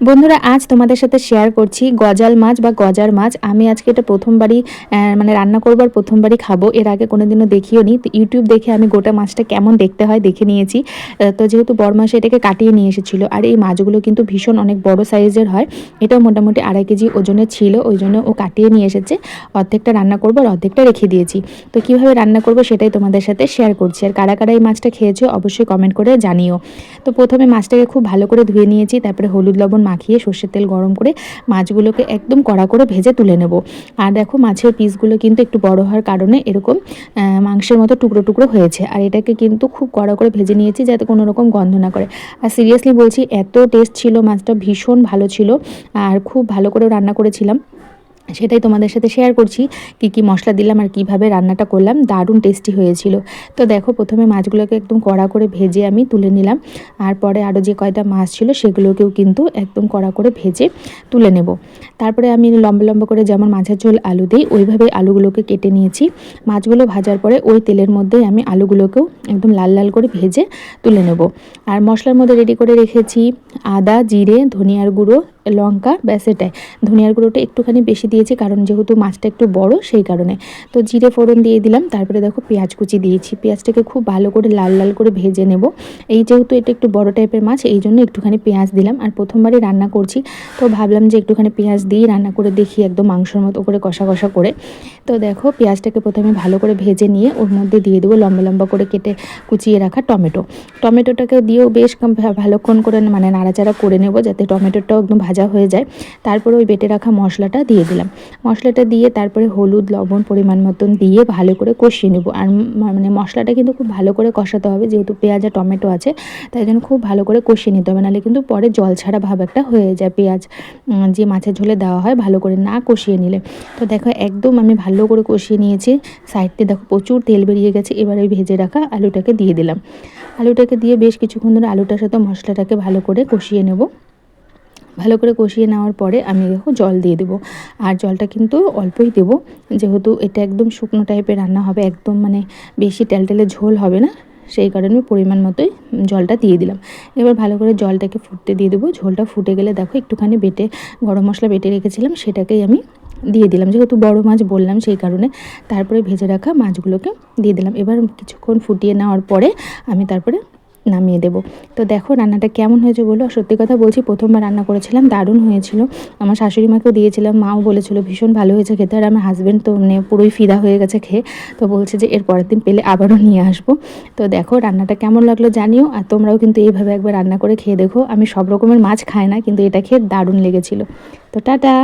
বন্ধুরা, আজ তোমাদের সাথে শেয়ার করছি গজাল মাছ বা গজার মাছ। আমি আজকে এটা প্রথমবারই মানে রান্না করবার প্রথমবারই খাব। এর আগে কোনোদিনও দেখিও নি। তো ইউটিউব দেখে আমি গোটা মাছটা কেমন দেখতে হয় দেখে নিয়েছি। তো যেহেতু বড় মাছ এটাকে কাটিয়ে নিয়ে এসেছিল, আর এই মাছগুলো কিন্তু ভীষণ অনেক বড় সাইজের হয়। এটাও মোটামুটি আড়াই কেজি ওজনের ছিল, ওই জন্য ও কাটিয়ে নিয়ে এসেছে। অর্ধেকটা রান্না করব আর অর্ধেকটা রেখে দিয়েছি। তো কীভাবে রান্না করব সেটাই তোমাদের সাথে শেয়ার করছি। আর কারা কারা এই মাছটা খেয়েছো অবশ্যই কমেন্ট করে জানিও। তো প্রথমে মাছটাকে খুব ভালো করে ধুয়ে নিয়েছি, তারপরে হলুদ লবণ মাখিয়ে সর্ষের তেল গরম করে মাছগুলোকে একদম কড়া করে ভেজে তুলে নেব। আর দেখো মাছের পিসগুলো কিন্তু একটু বড় হওয়ার কারণে এরকম মাংসের মতো টুকরো টুকরো হয়েছে। আর এটাকে কিন্তু খুব কড়া করে ভেজে নিয়েছি যাতে কোনো রকম গন্ধ না করে। আর সিরিয়াসলি বলছি, এত টেস্ট ছিল মাছটা, ভীষণ ভালো ছিল। আর খুব ভালো করে রান্না করেছিলাম। সেটাই তোমাদের সাথে শেয়ার করছি, কি কি মশলা দিলাম আর কীভাবে রান্নাটা করলাম, দারুণ টেস্টি হয়েছিল। তো দেখো, প্রথমে মাছগুলোকে একদম কড়া করে ভেজে আমি তুলে নিলাম। আর পরে আরও যে কয়টা মাছ ছিল, সেগুলোকেও কিন্তু একদম কড়া করে ভেজে তুলে নেব। তারপরে আমি লম্বা লম্বা করে যেমন মাছের ঝোল আলু দিই, ওইভাবে আলুগুলোকে কেটে নিয়েছি। মাছগুলো ভাজার পরে ওই তেলের মধ্যেই আমি আলুগুলোকেও একদম লাল লাল করে ভেজে তুলে নেব। আর মশলার মধ্যে রেডি করে রেখেছি আদা, জিরে, ধনিয়ার গুঁড়ো লঙ্কা, ব্যাস এটাই। ধনিয়ার গুঁড়োটা একটুখানি বেশি দিয়েছি, কারণ যেহেতু মাছটা একটু বড়, সেই কারণে। তো জিরে ফোড়ন দিয়ে দিলাম, তারপরে দেখো পেঁয়াজ কুচি দিয়েছি। পেঁয়াজটাকে খুব ভালো করে লাল লাল করে ভেজে নেব। এই যেহেতু এটা একটু বড় টাইপের মাছ, এই জন্য একটুখানি পেঁয়াজ দিলাম। আর প্রথমবারই রান্না করছি, তো ভাবলাম যে একটুখানি পেঁয়াজ দিয়ে রান্না করে দেখি, একদম মাংসর মতো করে কষা কষা করে। তো দেখো পেঁয়াজটাকে প্রথমে ভালো করে ভেজে নিয়ে ওর মধ্যে দিয়ে দেবো লম্বা লম্বা করে কেটে কুচিয়ে রাখা টমেটো। টমেটোটাকে দিয়েও বেশ ভালোক্ষণ করে মানে নাড়াচাড়া করে নেব, যাতে টমেটোটাও একদম হয়ে যায়। তারপরে ওই বেটে রাখা মশলাটা দিয়ে দিলাম। মশলাটা দিয়ে তারপরে হলুদ, লবণ পরিমাণ মতন দিয়ে ভালো করে কষিয়ে নেব। আর মানে মশলাটা কিন্তু খুব ভালো করে কষাতে হবে, যেহেতু পেঁয়াজ আর টমেটো আছে, তাই জন্য খুব ভালো করে কষিয়ে নিতে হবে। নাহলে কিন্তু পরে জল ছাড়া ভাব একটা হয়ে যায়। পেঁয়াজ যে মাছের ঝোলে দেওয়া হয়, ভালো করে না কষিয়ে নিলে। তো দেখো একদম আমি ভালো করে কষিয়ে নিয়েছি। সাইডতে দেখো প্রচুর তেল বেরিয়ে গেছে। এবার ওই ভেজে রাখা আলুটাকে দিয়ে দিলাম। আলুটাকে দিয়ে বেশ কিছুক্ষণ ধরে আলুটার সাথে মশলাটাকে ভালো করে কষিয়ে নেব। ভালো করে কষিয়ে নেওয়ার পরে আমি দেখো জল দিয়ে দেবো। আর জলটা কিন্তু অল্পই দেবো। যেহেতু এটা একদম শুকনো টাইপের রান্না হবে, একদম মানে বেশি টেলটেলে ঝোল হবে না, সেই কারণে পরিমাণ মতোই জলটা দিয়ে দিলাম। এবার ভালো করে জলটাকে ফুটতে দিয়ে দেবো। ঝোলটা ফুটে গেলে দেখো একটুখানি বেটে, গরম মশলা বেটে রেখেছিলাম, সেটাকেই আমি দিয়ে দিলাম। যেহেতু বড় মাছ বললাম সেই কারণে, তারপরে ভেজে রাখা মাছগুলোকে দিয়ে দিলাম। এবার কিছুক্ষণ ফুটিয়ে নেওয়ার পরে আমি তারপরে নামিয়ে দেবো। তো দেখো রান্নাটা কেমন হয়েছে বলো? সত্যি কথা বলছি, প্রথমবার রান্না করেছিলাম, দারুণ হয়েছিল। আমার শাশুড়ি মাকেও দিয়েছিলাম, মাও বলেছিল ভীষণ ভালো হয়েছে খেতে, আর আমার হাজব্যান্ড তো মানে পুরোই ফিদা হয়ে গেছে খেয়ে। তো বলছে যে এর পরের দিন পেলে আবারও নিয়ে আসব। তো দেখো রান্নাটা কেমন লাগল জানিও, আর তোমরাও কিন্তু এইভাবে একবার রান্না করে খেয়ে দেখো। আমি সব রকমের মাছ খাই না, কিন্তু এটা খেয়ে দারুণ লেগেছিল। তো টাটা!